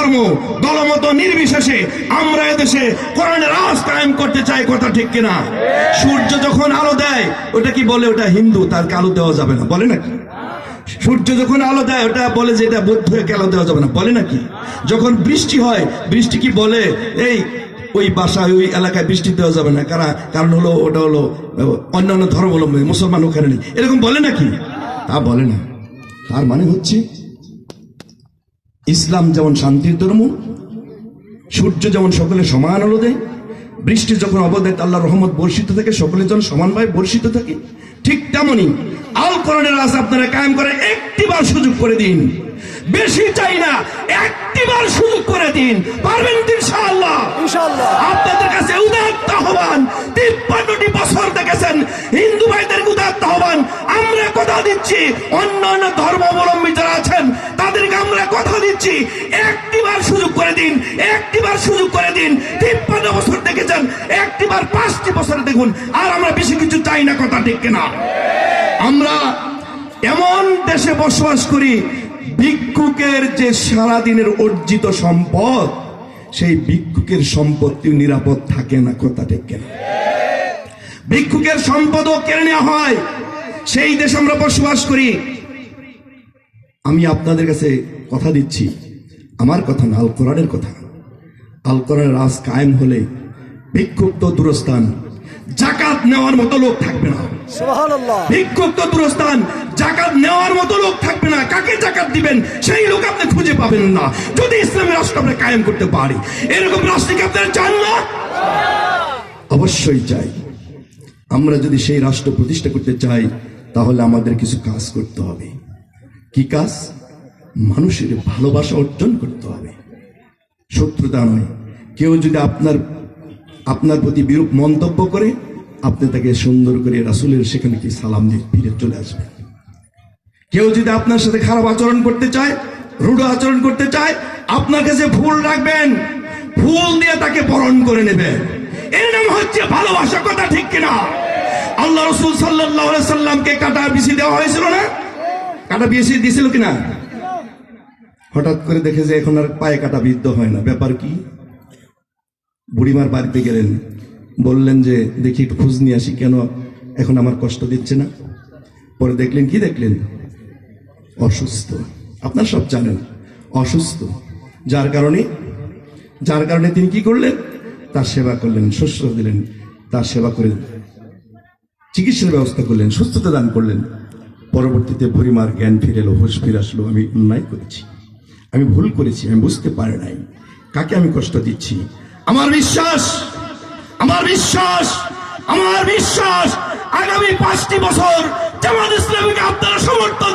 ধর্ম, দলমত নির্বিশেষে আমরা এদেশে কোরআনের রাজ কায়েম করতে চাই, কথা ঠিক কিনা? সূর্য যখন আলো দেয়, ওটা কি বলে? ওটা হিন্দু, তার আলো দেওয়া যাবে না, বলে নাকি? সূর্য যখন আলো দেয়, ওটা বলে যে এটা বৌদ্ধ আলো দেওয়া যাবে না, বলে নাকি? যখন বৃষ্টি হয়, বৃষ্টি কি বলে? এই, ওই বাসায়, ওই এলাকায় বৃষ্টি দেওয়া যাবে না কারণ কারণ হলো, ওটা হলো, অন্যান্য ধর্মাবলম্বী, মুসলমান ওখানে নেই। এরকম বলে নাকি? তা বলে না। তার মানে হচ্ছে ইসলাম যেমন শান্তির ধর্ম সূর্য যেমন সকলে সমান আলো দেয় বৃষ্টি যখন অবদায় আল্লাহ রহমত বর্ষিত থাকে সকলে যেন সমানভাবে বর্ষিত থাকে ঠিক তেমনি আল কোরআনের রাজ আপনারা কায়েম করে একটিবার সুযোগ করে দিন। বেশি চাই না একটিবার সুযোগ করে দিন। পারবেন ইনশাআল্লাহ? ইনশাআল্লাহ। আপনাদের কাছে উদাত্ত আহ্বান তিপ্পান্নটি বছর দেখেছেন হিন্দু ভাইদের উদাত্ত আহ্বান আমরা কথা দিচ্ছি অন্যান্য ধর্মাবলম্বী যারা আমরা দিচ্ছি একটিবার সুযোগ করে দিন, একটিবার সুযোগ করে দিন। তিপ্পান্ন বছর দেখেছেন, একটিবার পাঁচটি বছর দেখুন। আর আমরা বেশি কিছু চাই না, কথা ঠিক না আমরা এমন দেশে বসবাস করি, ভিক্ষুকের যে সারাদিনের অর্জিত সম্পদ, সেই ভিক্ষুকের সম্পত্তি নিরাপদ থাকে না, কথা ঠিক কেন? ভিক্ষুকের সম্পদও কেড়ে নেওয়া হয়। সেই দেশে আমরা বসবাস করি আমি আপনাদের কাছে কথা দিচ্ছি। আমার কথা না আল কোরআনের কথা। আল কোরআনের রাজ কায়েম হলে তো দূরস্থান জাকাত নেওয়ার মতো লোক থাকবে না। ভিক্ষুক দূরস্থান জাকাত নেওয়ার মতো লোক থাকবে না। কাকে জাকাত দিবেন? সেই লোক আপনি খুঁজে পাবেন না। যদি ইসলামের রাষ্ট্র আমরা কায়েম করতে পারি এরকম রাষ্ট্রকে আপনারা চান না? অবশ্যই চাই। আমরা যদি সেই রাষ্ট্র প্রতিষ্ঠা করতে চাই তাহলে আমাদের কিছু কাজ করতে হবে। কি কাজ? মানুষের ভালোবাসা অর্জন করতে হবে। শত্রুতা নয়। কেউ যদি আপনার আপনার প্রতি বিরূপ মন্তব্য করে, আপনি তাকে সুন্দর করে রাসুলের সেখানে কি সালাম দিয়ে ফিরে চলে আসবেন। কেউ যদি আপনার সাথে খারাপ আচরণ করতে চায়, রূঢ় আচরণ করতে চায়, আপনার কাছে ফুল রাখবেন। ফুল দিয়ে তাকে বরণ করে নেবেন। এর নাম হচ্ছে ভালোবাসা, কথা ঠিক কিনা? আল্লাহ রসুল সাল্লাহ সাল্লামকে কাটা বিসি দেওয়া হয়েছিল না? কাটা বিসি দিয়েছিল কিনা? হঠাৎ করে দেখে যে এখন আর পায়ে কাটা বিদ্ধ হয় না। ব্যাপার কি? বুড়িমার বাড়িতে গেলেন। বললেন যে, দেখি একটু খোঁজ নিয়ে আসি, কেন এখন আমার কষ্ট দিচ্ছে না? পরে দেখলেন, কি দেখলেন? অসুস্থ। আপনার সব জানেন, অসুস্থ। যার কারণে যার কারণে তিনি কি করলেন? তার সেবা করলেন শস্য দিলেন, তার সেবা করে চিকিৎসার ব্যবস্থা করলেন, সুস্থতা দান করলেন। পরবর্তীতে বুড়িমার জ্ঞান ফিরে এলো, হুশ ফিরে আসলো, আমি অন্যায় করেছি। আমি ভুল করেছি, আমি বুঝতে পারি নাই। কাকে আমি কষ্ট দিচ্ছি? আমার বিশ্বাস! আমার বিশ্বাস! আমার বিশ্বাস! আগামী পাঁচটি বছর জামাত ইসলামীকে আপনারা সমর্থন